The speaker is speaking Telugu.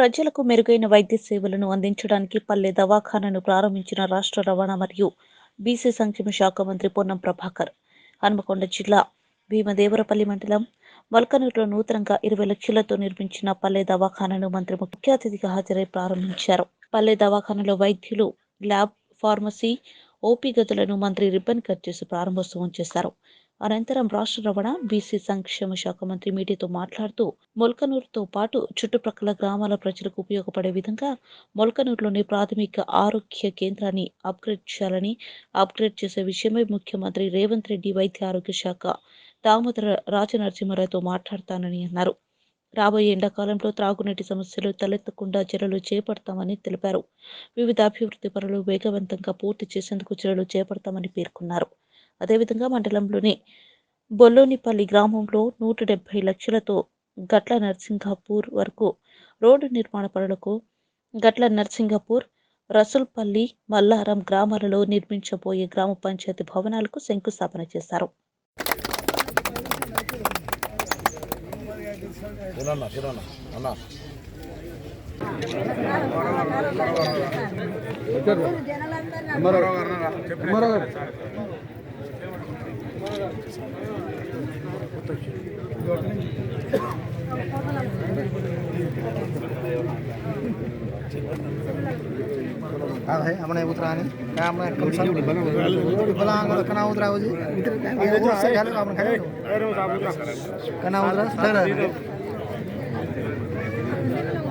ప్రజలకు మెరుగైన వైద్య సేవలను అందించడానికి పల్లె దవాఖానను ప్రారంభించిన రాష్ట్ర రవాణా మరియు బీసీ సంక్షేమ శాఖ మంత్రి పొన్నం ప్రభాకర్. హన్మకొండ జిల్లా భీమదేవరపల్లి మండలం మల్కనూరులో నూతనంగా ఇరవై లక్షలతో నిర్మించిన పల్లె దవాఖానను మంత్రి ముఖ్య అతిథిగా హాజరై ప్రారంభించారు. పల్లె దవాఖానలో వైద్యులు ల్యాబ్ ఫార్మసీ ఓపీ గదులను మంత్రి రిబ్బన్ కట్ చేసి ప్రారంభోత్సవం చేశారు. అనంతరం రాష్ట్ర రవాణా బీసీ సంక్షేమ శాఖ మంత్రి మీడియాతో మాట్లాడుతూ మొల్కనూరుతో పాటు చుట్టుప్రక్కల గ్రామాల ప్రజలకు ఉపయోగపడే విధంగా మొల్కనూరులోని ప్రాథమిక ఆరోగ్య కేంద్రాన్ని అప్గ్రేడ్ చేయాలని అప్గ్రేడ్ చేసే విషయమై ముఖ్యమంత్రి రేవంత్ రెడ్డి వైద్య ఆరోగ్య శాఖ దామోదర రాజనరసింహారావుతో మాట్లాడతానని అన్నారు. రాబోయే ఎండాకాలంలో త్రాగునీటి సమస్యలు తలెత్తకుండా చర్యలు చేపడతామని తెలిపారు. వివిధ అభివృద్ధి పనులు వేగవంతంగా పూర్తి చేసేందుకు చర్యలు చేపడతామని పేర్కొన్నారు. అదేవిధంగా మండలంలోని బొల్లోనిపల్లి గ్రామంలో నూట డెబ్బై లక్షలతో గట్ల నర్సింగాపూర్ వరకు రోడ్డు నిర్మాణ పనులకు గట్ల నర్సింగాపూర్ రసుల్పల్లి మల్లారం గ్రామాలలో నిర్మించబోయే గ్రామ పంచాయతీ భవనాలకు శంకుస్థాపన చేశారు. હા ભાઈ હમણાં ઉતરાવાની હમણાં ભલા કના ઉતરાવું છે કના ઉતરા